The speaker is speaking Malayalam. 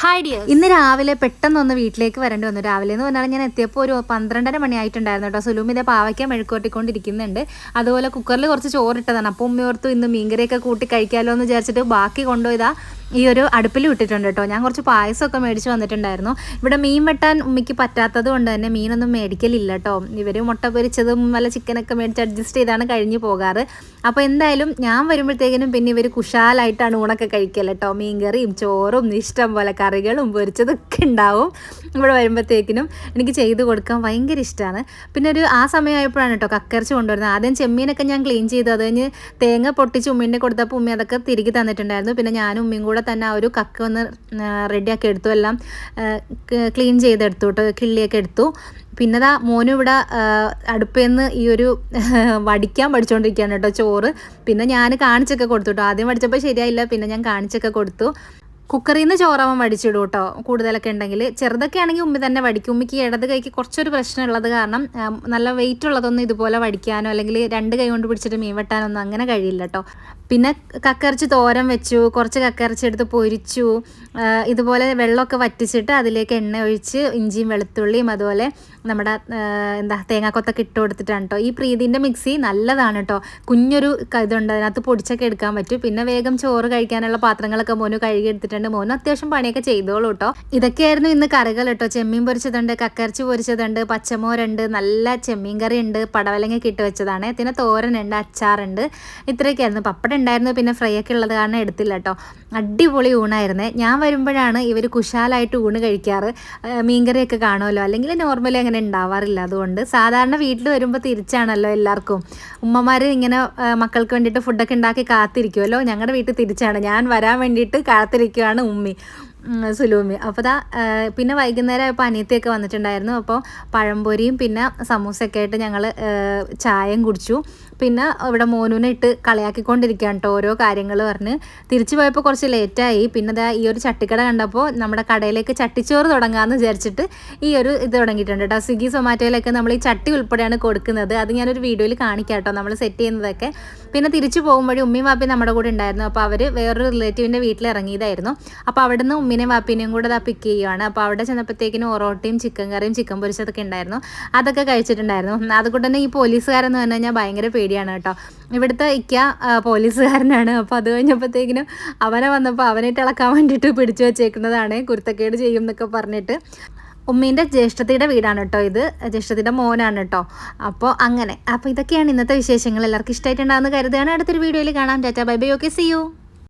ഹായ് ഇന്ന് രാവിലെ പെട്ടെന്ന് ഒന്ന് വീട്ടിലേക്ക് വരേണ്ടി വന്നു. രാവിലെ എന്ന് പറഞ്ഞാൽ ഞാൻ എത്തിയപ്പോൾ ഒരു പന്ത്രണ്ടര മണി ആയിട്ടുണ്ടായിരുന്നു കേട്ടോ. സുലൂം ഇതേ പാവയ്ക്ക മെഴുക്കോട്ടിക്കൊണ്ടിരിക്കുന്നുണ്ട് അതുപോലെ കുക്കറിൽ കുറച്ച് ചോറിട്ടതാണ്. അപ്പോൾ ഉമ്മയോർത്തു ഇന്ന് മീൻകറിയൊക്കെ കൂട്ടി കഴിക്കാമല്ലോ എന്ന് വിചാരിച്ചിട്ട് ബാക്കി കൊണ്ടുപോയതാ. ഈ ഒരു അടുപ്പിൽ വിട്ടിട്ടുണ്ട് കേട്ടോ. ഞാൻ കുറച്ച് പായസമൊക്കെ മേടിച്ച് വന്നിട്ടുണ്ടായിരുന്നു. ഇവിടെ മീൻ വെട്ടാൻ ഉമ്മയ്ക്ക് പറ്റാത്തത് കൊണ്ട് തന്നെ മീനൊന്നും മേടിക്കലില്ല കേട്ടോ. ഇവർ മുട്ട പൊരിച്ചതും വല്ല ചിക്കനൊക്കെ മേടിച്ച് അഡ്ജസ്റ്റ് ചെയ്താണ് കഴിഞ്ഞ് പോകാറ്. അപ്പോൾ എന്തായാലും ഞാൻ വരുമ്പോഴത്തേക്കിനും പിന്നെ ഇവർ കുശാലായിട്ടാണ് ഊണൊക്കെ കഴിക്കൽ കേട്ടോ. മീൻകറിയും ചോറും ഇഷ്ടം പോലെ കറികളും പൊരിച്ചതൊക്കെ ഉണ്ടാവും. ഇവിടെ വരുമ്പോഴത്തേക്കിനും എനിക്ക് ചെയ്ത് കൊടുക്കാൻ ഭയങ്കര ഇഷ്ടമാണ് പിന്നെ ഒരു ആ സമയമായപ്പോഴാണ് കേട്ടോ കക്കരച്ച് കൊണ്ടുവരുന്നത്. ആദ്യം ചെമ്മീനൊക്കെ ഞാൻ ക്ലീൻ ചെയ്തു. അത് കഴിഞ്ഞ് തേങ്ങ പൊട്ടിച്ച് ഉമ്മീനെ കൊടുത്തപ്പോൾ ഉമ്മി അതൊക്കെ തിരികെ തന്നിട്ടുണ്ടായിരുന്നു. പിന്നെ ഞാനും ഉമ്മയും കൂടെ തന്നെ ആ ഒരു കക്ക ഒന്ന് റെഡിയാക്കി എടുത്തു. എല്ലാം ക്ലീൻ ചെയ്തെടുത്തു കേട്ടോ കിള്ളിയൊക്കെ എടുത്തു. പിന്നെ ദാ മോനും ഇവിടെ അടുപ്പേന്ന് ഈ ഒരു വടിക്കാൻ പഠിച്ചുകൊണ്ടിരിക്കുകയാണ് കേട്ടോ ചോറ്. പിന്നെ ഞാൻ കാണിച്ചൊക്കെ കൊടുത്തു കേട്ടോ ആദ്യം പഠിച്ചപ്പോൾ ശരിയായില്ല പിന്നെ ഞാൻ കാണിച്ചൊക്കെ കൊടുത്തു. കുക്കറിൽ നിന്ന് ചോറാവാൻ വടിച്ചിടും കേട്ടോ കൂടുതലൊക്കെ ഉണ്ടെങ്കിൽ ചെറുതൊക്കെ ആണെങ്കിൽ ഉമ്മി തന്നെ വടിക്കും. ഉമ്മിക്ക് ഇടത് കൈക്ക് കുറച്ചൊരു പ്രശ്നമുള്ളത് കാരണം നല്ല വെയിറ്റ് ഉള്ളതൊന്നും ഇതുപോലെ വടിക്കാനോ അല്ലെങ്കിൽ രണ്ട് കൈ കൊണ്ട് പിടിച്ചിട്ട് മീൻ വെട്ടാനൊന്നും അങ്ങനെ കഴിയില്ല കേട്ടോ പിന്നെ കക്കറച്ച് തോരൻ വെച്ചു കുറച്ച് കക്കറച്ചി എടുത്ത് പൊരിച്ചു ഇതുപോലെ വെള്ളമൊക്കെ വറ്റിച്ചിട്ട് അതിലേക്ക് എണ്ണ ഒഴിച്ച് ഇഞ്ചിയും വെളുത്തുള്ളിയും അതുപോലെ നമ്മുടെ എന്താ തേങ്ങാക്കൊത്തൊക്കെ ഇട്ട് കൊടുത്തിട്ടാണ് കേട്ടോ ഈ പ്രീതിന്റെ മിക്സി നല്ലതാണ് കേട്ടോ കുഞ്ഞൊരു ഇതുണ്ട് അതിനകത്ത് പൊടിച്ചൊക്കെ എടുക്കാൻ പറ്റും. പിന്നെ വേഗം ചോറ് കഴിക്കാനുള്ള പാത്രങ്ങളൊക്കെ മോനു കഴുകി എടുത്തിട്ടുണ്ട്. മോനു അത്യാവശ്യം പണിയൊക്കെ ചെയ്തോളൂ കേട്ടോ ഇതൊക്കെയായിരുന്നു ഇന്ന് കറികൾ കേട്ടോ ചെമ്മീൻ പൊരിച്ചതുണ്ട് കക്കറച്ചി പൊരിച്ചതുണ്ട് പച്ചമോരുണ്ട് നല്ല ചെമ്മീൻ കറി ഉണ്ട് പടവലങ്ങ കിട്ടി വെച്ചതാണ്. പിന്നെ തോരനുണ്ട് അച്ചാറുണ്ട്. ഇത്രയൊക്കെയായിരുന്നു. പപ്പടം ഉണ്ടായിരുന്നു പിന്നെ ഫ്രൈ ഒക്കെ ഉള്ളത് കാരണം എടുത്തില്ല കേട്ടോ അടിപൊളി ഊണായിരുന്നേ. ഞാൻ വരുമ്പോഴാണ് ഇവർ കുശാലായിട്ട് ഊണ് കഴിക്കാറ്. മീൻകറിയൊക്കെ കാണുമല്ലോ? അല്ലെങ്കിൽ നോർമലി അങ്ങനെ ഉണ്ടാവാറില്ല. അതുകൊണ്ട് സാധാരണ വീട്ടിൽ വരുമ്പോൾ തിരിച്ചാണല്ലോ എല്ലാവർക്കും ഉമ്മമാർ ഇങ്ങനെ മക്കൾക്ക് വേണ്ടിയിട്ട് ഫുഡൊക്കെ ഉണ്ടാക്കി കാത്തിരിക്കുമല്ലോ ഞങ്ങളുടെ വീട്ടിൽ തിരിച്ചാണ്. ഞാൻ വരാൻ വേണ്ടിയിട്ട് കാത്തിരിക്കുകയാണ് ഉമ്മി. സുലൂമി. അപ്പോൾ ദാ പിന്നെ വൈകുന്നേരം ആയപ്പോൾ അനിയത്തിയൊക്കെ വന്നിട്ടുണ്ടായിരുന്നു. അപ്പോൾ പഴംപൊരിയും പിന്നെ സമൂസയൊക്കെ ആയിട്ട് ഞങ്ങൾ ചായയും കുടിച്ചു. പിന്നെ ഇവിടെ മോനൂനെ ഇട്ട് കളിയാക്കിക്കൊണ്ടിരിക്കുകയാണ് കേട്ടോ ഓരോ കാര്യങ്ങൾ പറഞ്ഞ്. തിരിച്ചു പോയപ്പോൾ കുറച്ച് ലേറ്റായി പിന്നെ ദാ ഈ ഒരു ചട്ടിക്കട കണ്ടപ്പോൾ നമ്മുടെ കടയിലേക്ക് ചട്ടിച്ചോറ് തുടങ്ങാമെന്ന് വിചാരിച്ചിട്ട് ഈ ഒരു ഇത് തുടങ്ങിയിട്ടുണ്ട് കേട്ടോ സ്വിഗ്ഗി സൊമാറ്റോയിലൊക്കെ നമ്മൾ ഈ ചട്ടി ഉൾപ്പെടെയാണ് കൊടുക്കുന്നത്. അത് ഞാനൊരു വീഡിയോയിൽ കാണിക്കാം കേട്ടോ നമ്മൾ സെറ്റ് ചെയ്യുന്നതൊക്കെ. പിന്നെ തിരിച്ചു പോകുമ്പോഴും ഉമ്മയും വാപ്പയും നമ്മുടെ കൂടെ ഉണ്ടായിരുന്നു. അപ്പോൾ അവർ വേറൊരു റിലേറ്റീവിന്റെ വീട്ടിൽ ഇറങ്ങിയതായിരുന്നു. അപ്പോൾ അവിടുന്ന് ഉമ്മിനെയും വാപ്പിനെയും കൂടെ ഇതാ പിക്ക് ചെയ്യുവാണ്. അപ്പോൾ അവിടെ ചെന്നപ്പോഴത്തേക്കിനും ഒറോട്ടയും ചിക്കൻ കറിയും ചിക്കൻ പൊരിച്ചതൊക്കെ ഉണ്ടായിരുന്നു അതൊക്കെ കഴിച്ചിട്ടുണ്ടായിരുന്നു. അതുകൊണ്ട് തന്നെ ഈ പോലീസുകാരെന്ന് പറഞ്ഞു കഴിഞ്ഞാൽ ഭയങ്കര പേടിയാണ് കേട്ടോ. ഇവിടുത്തെ ഇക്ക പോലീസുകാരനാണ്. അപ്പോൾ അത് കഴിഞ്ഞപ്പോഴത്തേക്കിനും അവനെ വന്നപ്പോൾ അവനെ ഇളക്കാൻ വേണ്ടിയിട്ട് പിടിച്ചു വെച്ചേക്കുന്നതാണ്. കുരുത്തക്കേട് ചെയ്യും എന്നൊക്കെ പറഞ്ഞിട്ട്. ഉമ്മീന്റെ ജ്യേഷ്ഠത്തിയുടെ വീടാണ് കേട്ടോ ഇത്. ജ്യേഷ്ഠത്തിയുടെ മോനാണ് കേട്ടോ. അപ്പോൾ അങ്ങനെ. അപ്പോൾ ഇതൊക്കെയാണ് ഇന്നത്തെ വിശേഷങ്ങൾ. എല്ലാവർക്കും ഇഷ്ടമായിട്ടുണ്ടാകുന്ന കരുതുകയാണ്. അടുത്തൊരു വീഡിയോയിൽ കാണാം. Tata bye bye. Okay see you